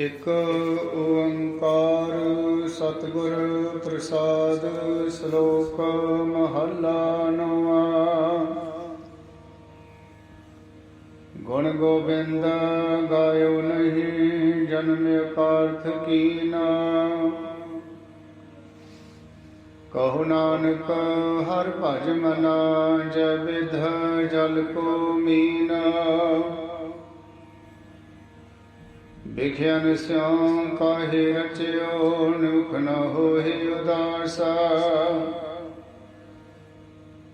ਇਕ ਓੰਕਾਰ ਸਤਿਗੁਰ ਪ੍ਰਸਾਦ ਸ਼ਲੋਕ ਮਹੱਲਾ ਨਵਾ। ਗੁਣ ਗੋਬਿੰਦ ਗਾਇਓ ਨਹੀਂ, ਜਨਮ ਪਾਰਥ ਕੀਨਾ ਕਹੋ ਨਾਨਕ, ਹਰ ਭਜ ਮਨਾ, ਜੈ ਵਿਧ ਜਲ ਕੋ ਮੀਨਾ। ਵਿਖਿਆਨ ਸਿਉ ਕਾਹੇ ਰਚਿਓ ਨੁਖ ਨ ਹੋਏ ਉਦਾਸਾ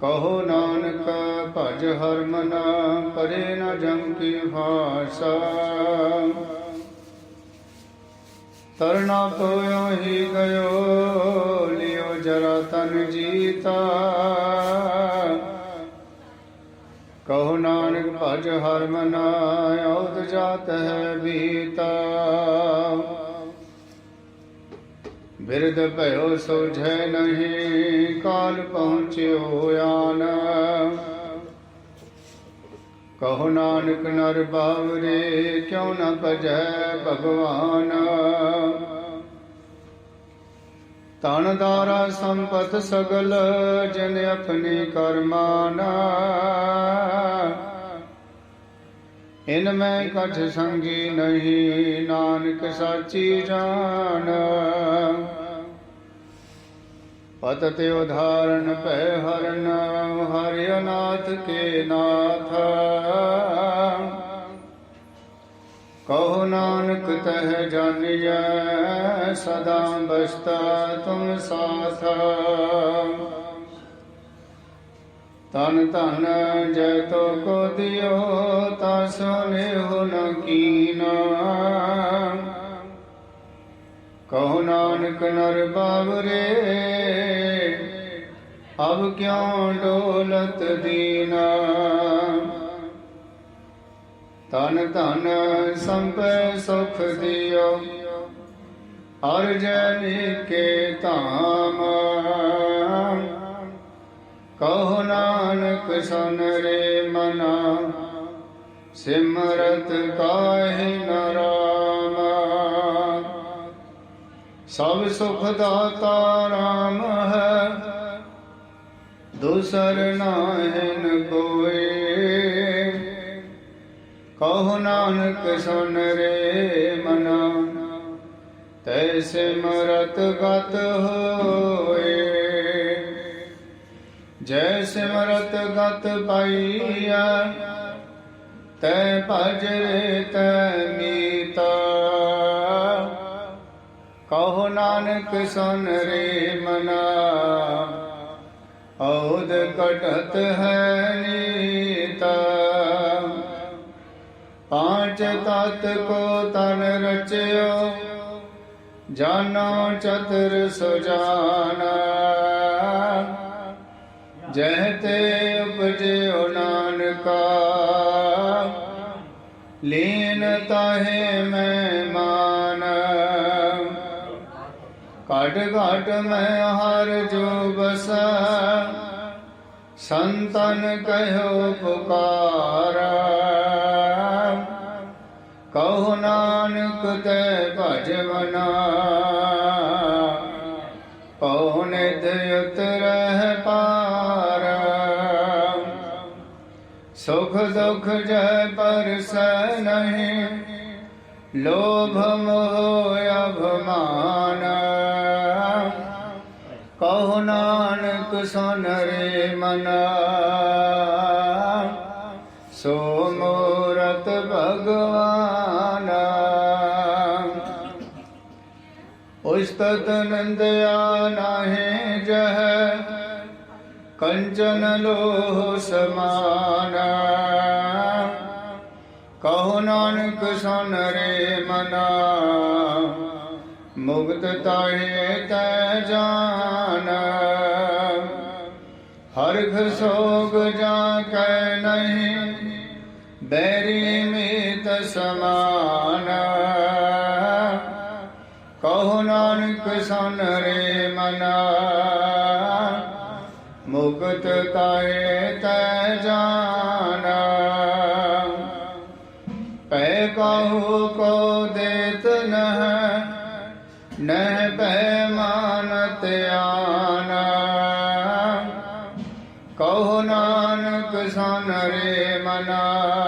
ਕਹੋ ਨਾਨਕ, ਭਜ ਹਰ ਮਨਾ, ਪਰੇ ਨ ਜਮ ਕੀ ਭਾਸ਼ਾ ਤਰਨਾ ਕੋਇਓ ਹੀ ਗਇਓ, ਲਿਓ ਜਰਾ ਤਨ ਜੀਤਾ। ਕਹੋ ਨਾਨਕ ਭਜ ਹਰ ਮਨਾ ਔਦ ਜਾਤ ਹੈ ਬੀਤਾ। ਬਿਰਧ ਭਇਓ ਸੋਝੈ ਨਹੀਂ, ਕਾਲ ਪਹੁੰਚਿਓ ਆਨ। ਕਹੋ ਨਾਨਕ ਨਰ ਬਾਵਰੇ, ਕਿਉ ਨ ਭਜੈ ਭਗਵਾਨ। ਤਨ ਦਾਰਾ ਸੰਪਤ ਸਗਲ, ਜਨ ਆਪਣੇ ਕਰਮਾਨਾ ਇਨ ਮੈਂ ਕਛ ਸੰਗੀ ਨਹੀਂ, ਨਾਨਕ ਸਾਚੀ ਜਾਣ ਪਤ ਤੇ ਉਧਾਰਨ ਭੈ ਹਰਨ, ਹਰਿ ਅਨਾਥ ਕੇ ਨਾਥ। ਕਹੋ ਨਾਨਕ ਤਹ ਜਾਣੀਐ ਸਦਾ ਬਸਤਾ ਤੁਮ ਸਾਥ। ਤਨ ਤਨ ਜੈ ਤੋ ਕੋ ਦਿਓ, ਤਾ ਸੋਨੇ ਹੋ ਨ ਕੀਨਾ। ਕਹੋ ਨਾਨਕ ਨਰ ਬਾਵਰੇ, ਅਬ ਕਿਉ ਡੋਲਤ ਦੀਨਾ? ਤਨ ਤਨ ਸੰਪੈ ਸੁਖ ਦਿਓ। ਅਰ ਜੈ ਕੇ ਧਾਮ। ਕਹੋ ਨਾਨਕ ਸੁਨ ਰੇ ਮਨਾ। ਸਿਮਰਤ ਕਾਹਿ ਨ ਰਾਮ। ਸਭ ਸੁਖ ਦਾਤਾ ਰਾਮ ਹੈ। ਦੂਸਰ ਨਾਹਿਨ ਕੋਈ ਕਹੋ ਨਾਨਕ ਸੁਨ ਰੇ ਮਨਾ ਤੈ ਸਿਮਰਤ ਗਤ ਹੋਏ। ਜੈ ਸਿਮਰਤ ਗਤ ਪਾਈਆ, ਤੈ ਭਜ ਰੇ ਤੈ ਮੀਤਾ। ਕਹੋ ਨਾਨਕ ਸੁਨ ਰੇ ਮਨਾ ਔਦ ਕਟਤ ਹੈ ਨੀਤਾ। ਪਾਂਚ ਤਤ ਕੋ ਤਨ ਰਚਿਓ ਜਾਨੋ ਚਤੁਰ ਸੁਜਾਨਾ ਜਹ ਤੇ ਉਪਜਿਓ ਨਾਨਕਾ ਲੀਨ ਤਾਹੇ ਮੈਂ ਮਾਨ ਘਟ ਘਟ ਮੈਂ ਹਰ ਜੋ ਬਸਾ ਸੰਤਨ ਕਹਿਓ ਪੁਕਾਰਾ ਕਹੋ ਨਾਨਕ ਤੈ ਭਜਵਨਾ ਕਹੋ ਨਿਧ ਉਤਰਹਿ ਪਾਰ। ਸੁਖ ਦੁਖ ਜੈ ਪਰਸੈ ਨਹੀਂ। ਲੋਭ ਮੋਹ ਅਭਮਾਨ। ਕਹੋ ਨਾਨਕ ਸੁਨ ਰੇ ਮਨਾ। ਸੋ ਮੂਰਤ ਭਗਵਾਨ। ਉਸਤਤ ਨੰਦਿਆ ਨਾਹੇ ਜਹ ਕੰਚਨ ਲੋਹ ਸਮਾਨ ਕਹੋ ਨਾਨਕ ਸੁਨ ਰੇ ਮਨਾ ਮੁਕਤ ਤਾਹੇ ਤੈ ਜਾਨ ਹਰਖ ਸੋਗ ਜਾ ਕੈ ਨਹੀਂ ਬੈਰੀ ਮੀਤ ਸਮਾਨ ਸੁਨ ਰੇ ਮਨਾ। ਮੁਕਤ ਕਾਏ ਤੈ ਜਾਣਾ ਪੈ ਕਾਹੂ ਕੋ ਦੇਤ ਨਹ, ਨਹਿ ਪੈ ਮਾਨਤ ਆਨਾ ਕਹੋ ਨਾਨਕ ਸਨ ਰੇ ਮਨਾ।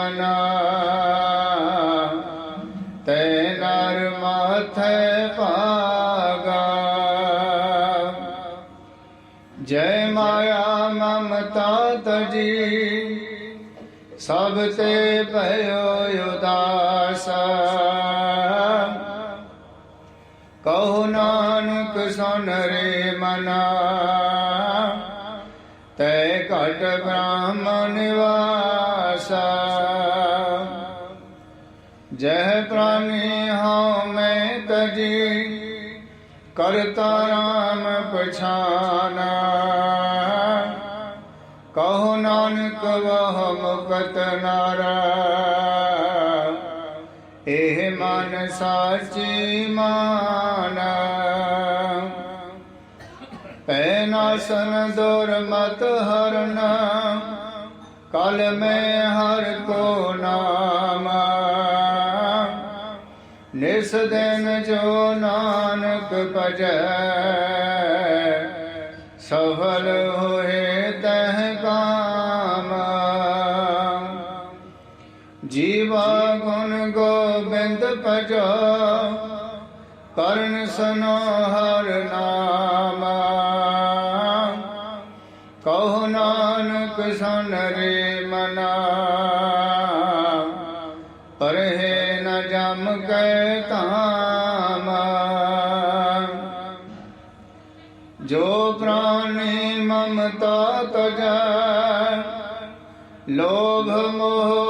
ਮਨਾ। ਤੈ ਨਰ ਮਾਥੈ ਭਾਗਾ। ਜੈ ਮਾਇਆ ਮਮਤਾ ਤਜੀ, ਸਭ ਤੇ ਭਇਓ ਉਦਾਸ। ਕਹੋ ਨਾਨਕ ਸੁਨ ਰੇ ਮਨਾ। ਤੈ ਘਟ ਬ੍ਰਾਹਮਣ ਨਿਵਾਸ ਜਹ ਪ੍ਰਾਨੀ ਹਉ ਮੈਂ ਤਜੀ, ਕਰਤਾ ਰਾਮ ਪਛਾਨਾ। ਕਹੋ ਨਾਨਕ ਵਹ ਮੁਕਤ ਨਾਰਾ। ਇਹ ਮਨ ਸਾਚੀ ਮਾਨਾ। ਪੈ ਨਾਸਨ ਦੁਰਮਤ ਹਰਨਾ, ਕਲ ਮੈਂ ਹਰ ਕੋ ਨਾਮ। ਨਿਸ ਦਿਨ ਜੋ ਨਾਨਕ ਭਜੈ, ਸਫਲ ਹੋਏ ਤਹ ਕਾਮ। ਜੀਵਾ ਗੁਣ ਗੋਬਿੰਦ ਭਜੋ, ਕਰਨ ਸਨੋ ਹਰ ਨਾਮ। ਕਹੋ ਨਾਨਕ ਸੁਨ ਰੇ ਮਨਾ। ਧਾਮ। ਜੋ ਪ੍ਰਾਣੀ ਮਮਤਾ ਤਜੈ ਲੋਭ ਮੋਹ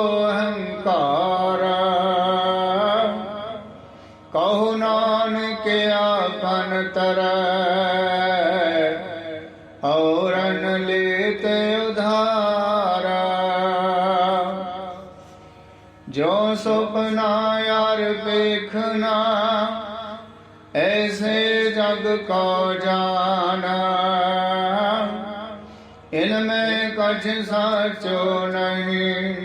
ਐਸੇ ਜਗ ਕੋ ਜਾਣਾ। ਇਨਮੇ ਕਛ ਸਾਚੋ ਨਹੀਂ।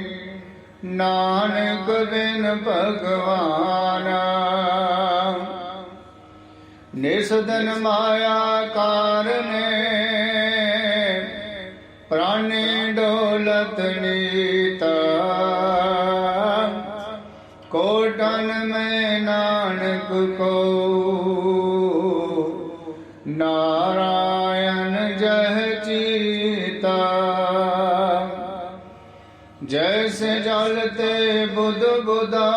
ਨਾਨਕ ਬਿਨ ਭਗਵਾਨ। ਨਿਸਦਨ ਮਾਇਆ ਕਾਰਨੇ ਪ੍ਰਾਨੇ ਡੋਲਤ ਨੀਤਾ। ਕੋਟਨ ਮੈਂ ਨਾਨਕ ਕੋ। ਤੇ ਬੁੱਧ ਬੁਦਾ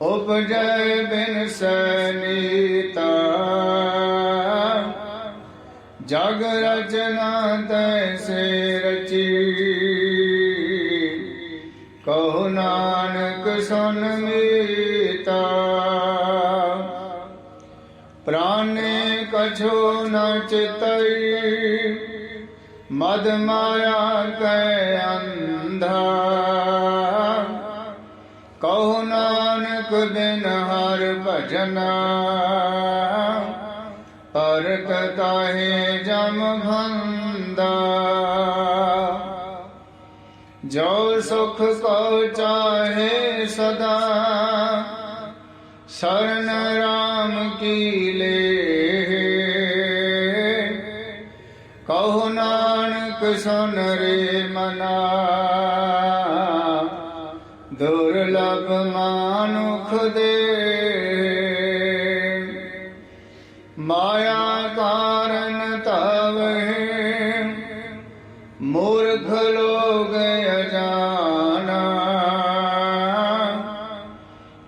ਉਪਜੈ ਬਿਨ ਸਨੀਤਾ। ਜਗ ਰਚਨਾ ਤੈਸੇ ਰਚੀ। ਕਹੋ ਨਾਨਕ ਸੁਨ ਮੀਤਾ। ਪ੍ਰਾਨੇ ਕਛੋ ਨ ਚਿਤਈ। ਮਦ ਮਾਇਆ ਕੈ ਅੰਧਾ ਕਹੋ ਨਾਨਕ ਬਿਨ ਹਰ ਭਜਨਾ। ਪਰਤ ਤਾਹੇ ਜਮ ਭੰਦਾ ਜੋ ਸੁਖ ਕੋ ਚਾਹੇ ਸਦਾ। ਸਰਨ ਰਾਮ ਕੀ ਲੇ। ਕਹੋ ਨਾਨਕ ਸੁਨ ਰੇ ਮਨਾ। ਦੁਰਲਭ ਮਾਨੁਖ ਦੇ। ਮਾਇਆ ਕਾਰਨ ਤਵਹਿ ਮੂਰਖ ਲੋਗ ਅਜਾਨਾ।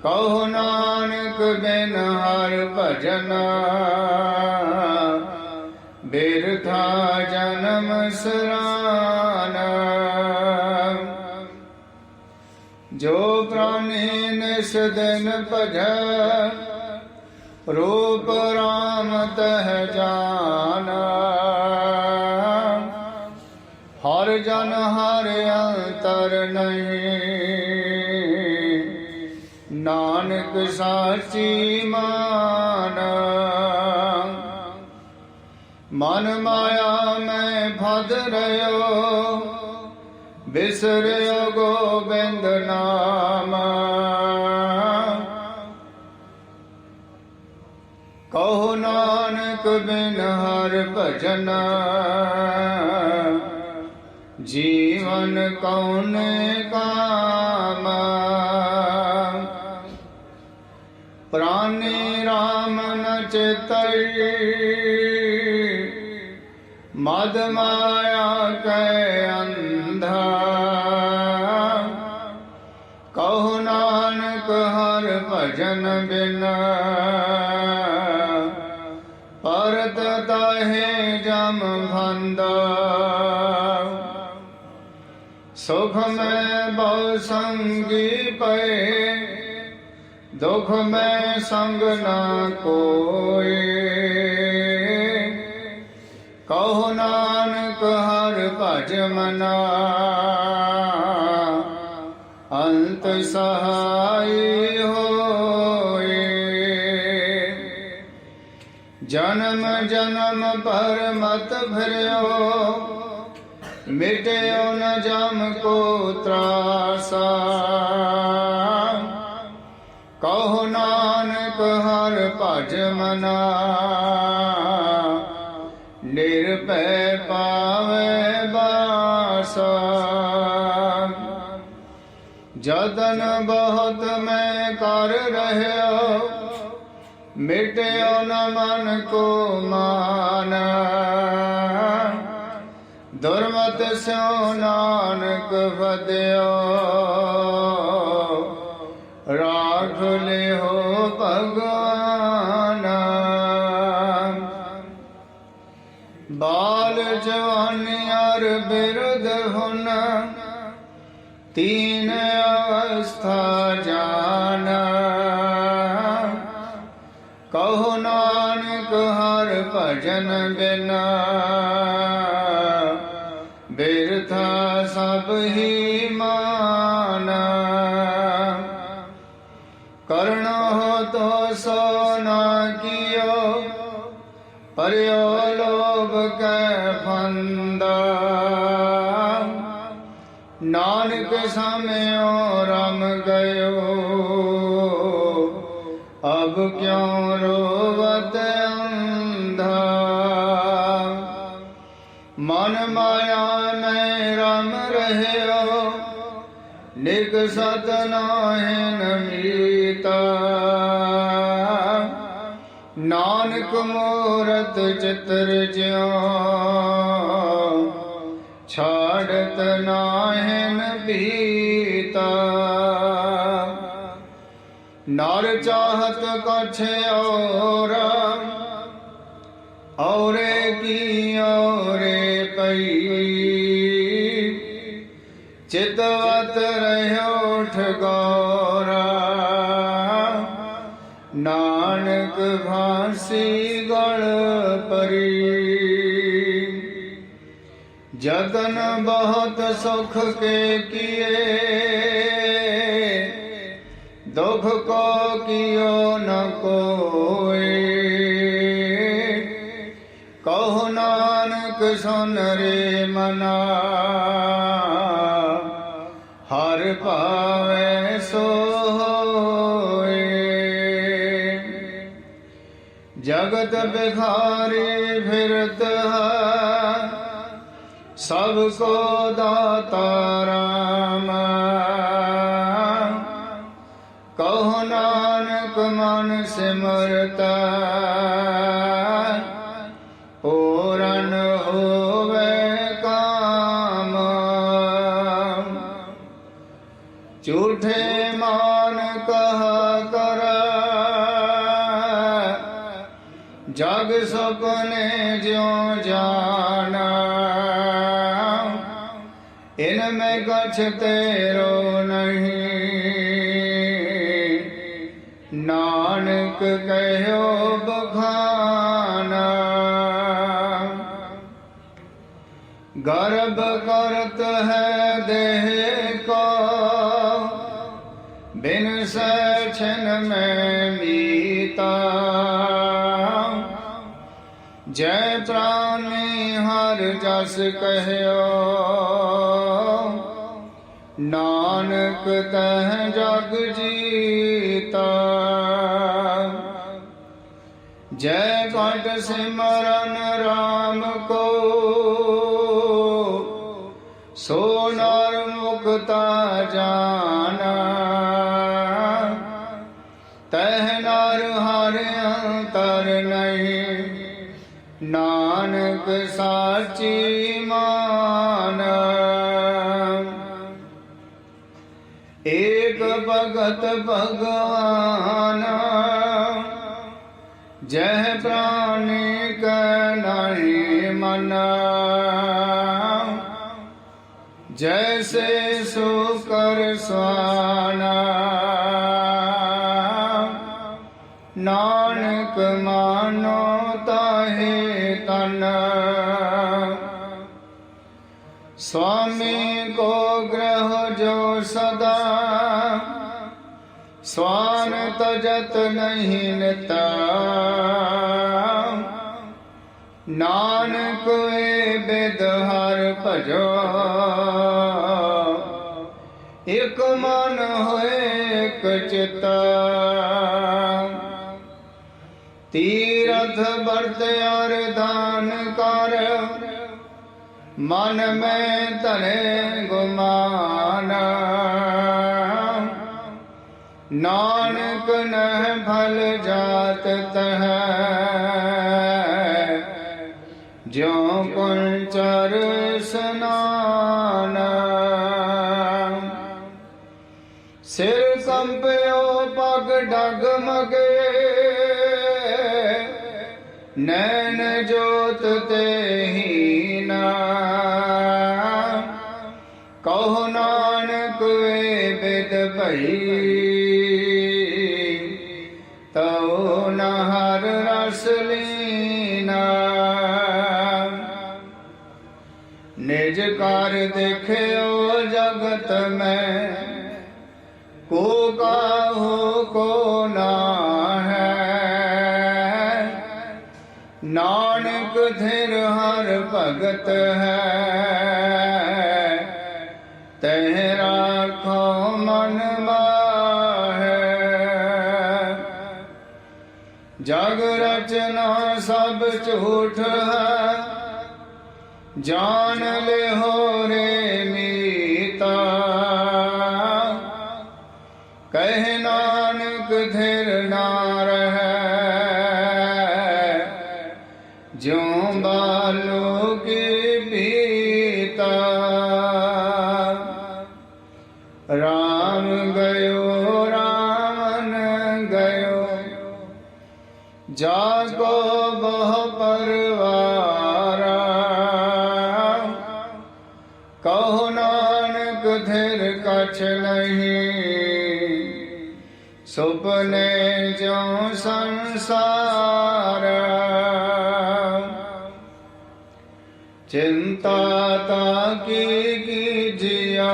ਕਹੋ ਨਾਨਕ ਬਿਨ ਹਰ ਭਜਨਾ। ਬਿਰਥਾ ਜਨਮ ਸਰਾਨਾ। ਜੋ ਪ੍ਰਾਨੀ ਨਿਸ ਦਿਨ ਭਜੈ, ਰੂਪ ਰਾਮ ਤਹ ਜਾਨਾ। ਹਰ ਜਨ ਹਰ ਅੰਤਰ ਨਹੀਂ, ਨਾਨਕ ਸਾਚੀ ਮਾਨ। ਮਨ ਮਾਇਆ ਮੈਂ ਫਦ ਰਿਓ ਬਿਸਰਿਓ ਗੋਬਿੰਦ ਨਾਮ। ਕਹੋ ਨਾਨਕ ਬਿਨ ਹਰ ਭਜਨ। ਜੀਵਨ ਕੌਣ ਕਾਮ। ਪ੍ਰਾਨੇ RAM ਨ ਚਿਤਈ ਭਜਨ ਬਿਨਾ। ਪਰਤ ਤਾਹੇ ਜਮ ਭੰਦਾ ਸੁਖ ਮੈਂ ਬਹੁ ਸੰਗੀ ਪਏ। ਦੁਖ ਮੈਂ ਸੰਗ ਨਾ ਕੋਏ। ਕਹੋ ਨਾਨਕ ਹਰ ਭਜ ਮਨਾ। ਅੰਤ ਸਹਾਈ ਜਨਮ ਜਨਮ ਪਰ ਮਤ ਭਰਿਓ, ਮਿਟਿਓ ਨ ਜਮ ਕੋ ਤਰਾਸਾ। ਕਹੋ ਨਾਨਕ ਹਰ ਭਜ ਮਨਾ, ਨਿਰਭੈ ਪਾਵੇ ਬਾਸਾ। ਜਦਨ ਬਹੁਤ ਮੈਂ ਕਰ ਰਹਿਓ ਮਿਟਿਓ ਨ ਮਨ ਕੋ ਮਾਨ। ਦੁਰਮਤ ਸਿਓ ਨਾਨਕ ਫਦਿਓ ਰਾਖ ਲਿਓ ਭਗਵਾਨ। ਬਾਲ ਜਵਾਨੀ ਅਰ ਬਿਰਧ ਹੁਨ। ਤੀਨ ਭਜਨ ਬਿਨਾ। ਬਿਰਥਾ ਸਭ ਹੀ ਮਾਨ। ਕਰਣ ਹੋ ਤੋ ਸੋ ਨਾ ਕੀਓ, ਪਰਿਓ ਲੋਭ ਕੈ ਫੰਦਾ ਨਾਨਕ ਸਾਮਿਓ ਰਮ ਗਇਓ, ਅਬ ਕਿਉ ਰੋਵਤ ਨਿਕ ਸਤ ਨਾਹਿ ਮੀਤਾ। ਨਾਨਕ ਮੂਰਤ ਚਿਤਰ ਜਿਉ, ਛਾੜਤ ਨਾਹਿਨ ਬੀਤਾ ਨਰ ਚਾਹਤ ਕਛ ਔਰ, ਔਰੇ ਕੀ ਔਰੇ ਭਾਸੀ ਗਲ ਪਰੀ ਜਤਨ ਬਹੁਤ ਸੁਖ ਕੇ ਕੀਏ ਦੁਖ ਕੋ ਕਿਓ ਨ ਕੋਏ ਕਹੋ ਨਾਨਕ ਸੁਨ ਰੇ ਮਨਾ ਜਗਤ ਬਿਖਾਰੀ ਫਿਰਤ ਹੈ। ਸਭ ਕੋ ਦਾਤਾ ਰਾਮ ਕਹੋ ਨਾਨਕ ਮਨ ਸਿਮਰਤਾ ਪੂਰਨ ਹੋਵੇ ਕਾਮ। ਝੂਠੇ ਮਾਨ ਕਹਾ ਕਰ ਜਗ ਸੁਪਨੇ ਜਿਉ ਜਾਣ। ਇਨ ਮੈਂ ਕਛ ਤੇਰੋ ਨਹੀਂ। ਨਾਨਕ ਕਹਿਓ ਬਖਾਨ। ਗਰਬ ਕਰਤ ਹੈ ਬਿਨ ਸਛਨ ਮੈਂ ਜੈ ਪ੍ਰਾਨੇ ਹਰ ਜਸ ਕਹਿਓ। ਨਾਨਕ ਤਹ ਜਗ ਜੀਤਾ। ਜੈ ਘਟ ਸਿਮਰਨ ਰਾਮ ਕੋ। ਸੋ ਨਰ ਮੁਕਤਾ ਜਾਣਾ। ਸਾਚੀ ਮਾਨ। ਭਗਵਾਨ, ਜਹ ਪ੍ਰਾਨੀ ਕੈ ਨਾਹੀ ਮਨ। ਜੈਸੇ ਸੋ ਕਰ ਨਾਨਕ ਮਾਨੋ ਤਾਹੇ ਤਨ। स्वामी को ग्रह जो सदा स्वान तजत नहीं निता नानक वे बिद हर भजो ਇਕ ਮਨ ਹੋਏ ਇਕ ਚਿਤਾ ਤੀਰਥ ਵਰਤ ਅਰਦਾਨ ਕਰ ਮਨ ਮੈਂ ਧਰੇ ਗੁਮਾਨ। ਨਾਨਕ ਨਹਿ ਭਲ ਜਾਤ ਤਹ। ਜਿਉ ਪੁਨ ਚਰ ਸਨਾਨ। ਸਿਰ ਕੰਪਿਓ ਪਗ ਡਗ ਮਗੇ। ਨੈਣ ਜੋਤ ਤੇ ਹੀ ਭਈ। ਤਉ ਹਰ ਰਸ ਲੀਨਾ। ਨਿਜ ਕਾਰ ਦੇਖਿਓ ਜਗਤ ਮੈਂ। ਕੋ ਕਾਹੋ ਕੋ ਨਾ ਹੈ ਨਾਨਕ ਧਿਰ ਹਰ ਭਗਤ ਹੈ। ਝੂਠ ਹੈ ਜਾਣ ਲੈ ਹੋ ਰੇ ਮੀਤਾ। ਕਹਿ ਨਾਨਕ ਦੇ ਕਛ ਨਹੀਂ ਸੁਪਨੇ ਜੋ ਸੰਸਾਰ ਚਿੰਤਾ ਤਾ ਕੀ ਕੀਜਿਆ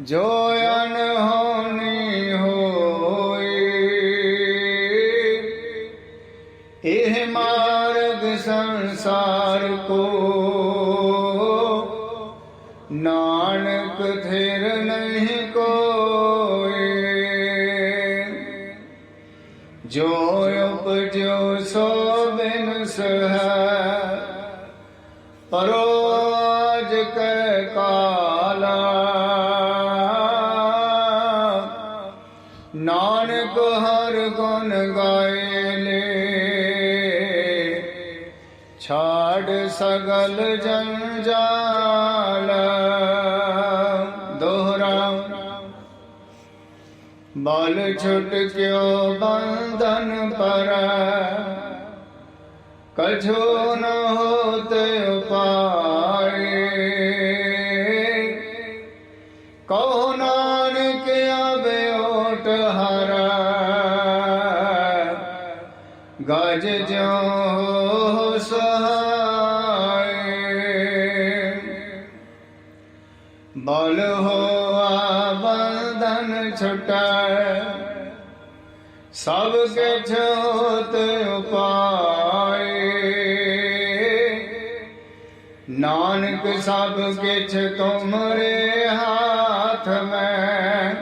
ਜੋ ਅਨਹੋਨੀ ਹੋਈ ਇਹ ਮਾਰਗ ਛਾੜ ਸਗਲ ਜੰਜਾਲ ਦੋਹਰਾ, ਬਲ ਛੁਟ ਕਿਉ ਬੰਧਨ ਪਰ। ਕਛੋ ਨ ਹੋਤੇ ਉਪਾਏ। ਕਹੋ ਨਾਨਕ ਆਵੇ ਓਟ ਹਰਾ। ਗਜ ਜੋ ਸਭ ਕਿਛ ਹੋਤ ਉਪਾਏ। ਨਾਨਕ ਸਭ ਕਿਛ ਤੁਮਰੇ ਹਾਥ ਮੈਂ।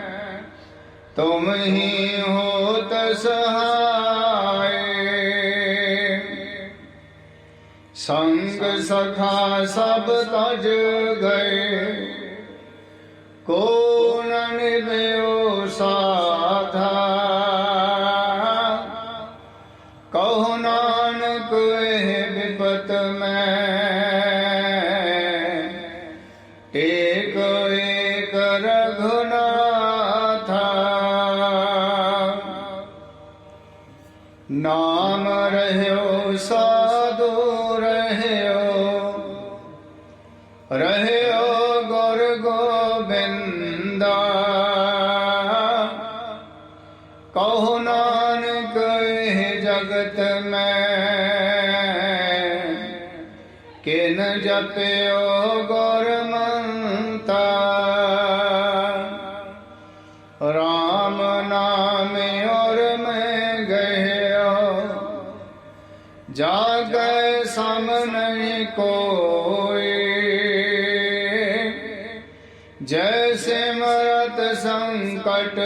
ਤੁਮ ਹੀ ਹੋਤ ਸਹਾਏ ਸੰਗ ਸਖਾ ਸਭ ਤਜ ਗਏ। ਕੋ ਰਘੁਨਾਥਾ ਨਾਮ ਰਹਿਓ ਸਾਧੂ ਰਹਿਓ ਰਹਿਓ ਗੁਰ ਗੋਬਿੰਦਾ ਕਹੋ ਨਾਨਕ ਇਹ ਜਗਤ ਮੈਂ ਕਿਨ ਜਪਿਓ ਗੋ ਸਾਮਨੇ ਕੋਏ ਜੈਸੇ ਮਰਤ ਸੰਕਟ